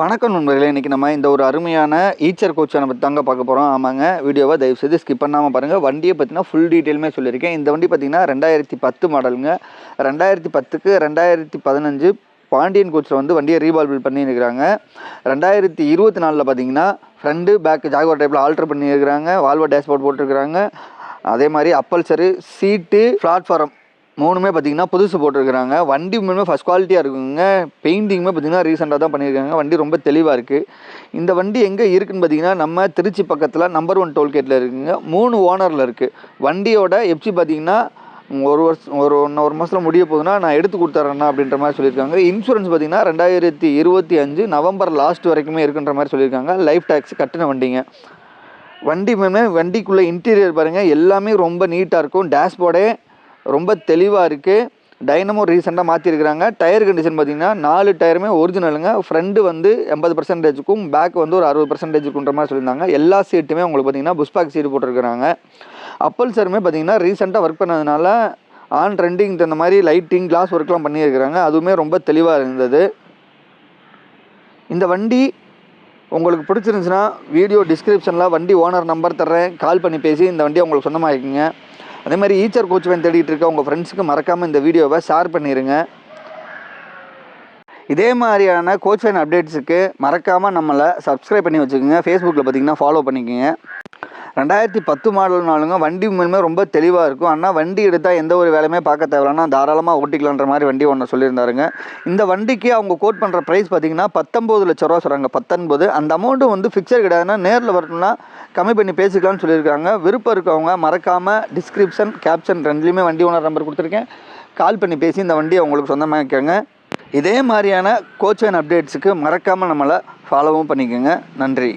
வணக்கம் நண்பர்களே இன்றைக்கி நம்ம இந்த ஒரு அருமையான ஈச்சர் கோச்சனை பற்றி தாங்க பார்க்க போகிறோம் ஆமாங்க வீடியோவை தயவு செய்து ஸ்கிப் பண்ணாமல் பாருங்கள் வண்டியை பற்றினா ஃபுல் டீட்டெயிலுமே சொல்லியிருக்கேன். இந்த வண்டி பார்த்திங்கன்னா ரெண்டாயிரத்தி பத்து மாடலுங்க ரெண்டாயிரத்தி பத்துக்கு ரெண்டாயிரத்தி பதினஞ்சு பாண்டியன் கோச்சில் வந்து வண்டியை ரீபால்பில் பண்ணியிருக்கிறாங்க. ரெண்டாயிரத்தி இருபத்தி நாலில் பார்த்தீங்கன்னா ஃப்ரண்ட்டு பேக்கு ஜாகுவார் டைப்பில் ஆல்ட்ரு பண்ணியிருக்கிறாங்க. வால்வா டேஷ்போர்ட் போட்டிருக்கிறாங்க. அதே மாதிரி அப்பல்சரு சீட்டு பிளாட்ஃபாரம் மூணுமே பார்த்தீங்கன்னா புதுசு போட்டிருக்கிறாங்க. வண்டி மூணுமே ஃபஸ்ட் குவாலிட்டியாக இருக்குங்க. பெயிண்டிங்குமே பார்த்தீங்கன்னா ரீசெண்டாக தான் பண்ணியிருக்காங்க. வண்டி ரொம்ப தெளிவாக இருக்குது இந்த வண்டி எங்கே இருக்குன்னு பார்த்தீங்கன்னா நம்ம திருச்சி பக்கத்தில் நம்பர் ஒன் டோல்கேட்டில் இருக்குங்க. மூணு ஓனரில் இருக்குது வண்டியோட எப்சி பார்த்தீங்கன்னா ஒரு வருஷம் ஒரு ஒன்று ஒரு மாதத்தில் முடிய போகுதுன்னா நான் எடுத்து கொடுத்துட்றேண்ணா அப்படின்ற மாதிரி சொல்லியிருக்காங்க. இன்சூரன்ஸ் பார்த்தீங்கன்னா ரெண்டாயிரத்தி இருபத்தி அஞ்சு நவம்பர் லாஸ்ட் வரைக்குமே இருக்குன்ற மாதிரி சொல்லியிருக்காங்க. லைஃப் டேக்ஸ் கட்டின வண்டிங்க. வண்டி மேலே வண்டிக்குள்ளே இன்டீரியர் பாருங்கள் எல்லாமே ரொம்ப நீட்டாக இருக்கும். டேஷ்போர்டே ரொம்ப தெளிவாக இருக்குது டைனமோ ரீசெண்டாக மாற்றிருக்கிறாங்க டயர் கண்டிஷன் பார்த்தீங்கன்னா நாலு டயருமே ஒரிஜினலுங்க ஃப்ரண்ட்டு வந்து எண்பது பர்சன்டேஜுக்கும் பேக் வந்து ஒரு அறுபது பர்சன்டேஜுக்குன்ற மாதிரி சொல்லியிருந்தாங்க. எல்லா சீட்டுமே உங்களுக்கு பார்த்தீங்கன்னா புஷ்பாக் சீட் போட்டிருக்கிறாங்க. அப்பல் சருமே பார்த்தீங்கன்னா ரீசெண்டாக ஒர்க் பண்ணதுனால ஆன் ட்ரெண்டிங் தகுந்த மாதிரி லைட்டிங் கிளாஸ் ஒர்க்லாம் பண்ணியிருக்கிறாங்க. அதுவுமே ரொம்ப தெளிவாக இருந்தது. இந்த வண்டி உங்களுக்கு பிடிச்சிருந்துச்சுன்னா வீடியோ டிஸ்கிரிப்ஷனில் வண்டி ஓனர் நம்பர் தர்றேன். கால் பண்ணி பேசி இந்த வண்டியை உங்களுக்கு சொந்தமாக இருக்கீங்க அதே மாதிரி ஈச்சர் கோச் வேன் தேடிட்டு இருக்க உங்கள் ஃப்ரெண்ட்ஸுக்கு மறக்காமல் இந்த வீடியோவை ஷேர் பண்ணிடுங்க இதே மாதிரியான கோச் வேன் அப்டேட்ஸுக்கு மறக்காமல் நம்மளை சப்ஸ்கிரைப் பண்ணி வச்சுக்கோங்க. ஃபேஸ்புக்கில் பார்த்தீங்கன்னா ஃபாலோ பண்ணிக்கோங்க. ரெண்டாயிரத்தி பத்து மாடல்னாலுங்க வண்டி உண்மையுமே ரொம்ப தெளிவாக இருக்கும். ஆனால் வண்டி எடுத்தால் எந்த ஒரு வேலையுமே பார்க்க தேவையில்லைன்னா தாராளமாக ஓட்டிக்கலான்ற மாதிரி வண்டி ஒன்று சொல்லியிருந்தாருங்க. இந்த வண்டிக்கு அவங்க கோட் பண்ணுற ப்ரைஸ் பார்த்தீங்கன்னா பத்தொம்போது லட்ச ரூபா சொல்கிறாங்க பத்தொன்பது. அந்த அமௌண்ட்டு வந்து ஃபிக்ஸட் கிடையாதுன்னா நேரில் வரணும்னா கம்மி பண்ணி பேசிக்கலாம்னு சொல்லியிருக்காங்க. விருப்பம் இருக்கவங்க மறக்காமல் டிஸ்கிரிப்ஷன் கேப்ஷன் ரெண்டுலேயுமே வண்டி ஓனர் நம்பர் கொடுத்துருக்கேன். கால் பண்ணி பேசி இந்த வண்டியை அவங்களுக்கு சொந்தமாக சொந்தமாக்கிக்கோங்க இதே மாதிரியான கோச் அண்ட் அப்டேட்ஸுக்கு மறக்காமல் நம்மளை ஃபாலோவும் பண்ணிக்கோங்க. நன்றி.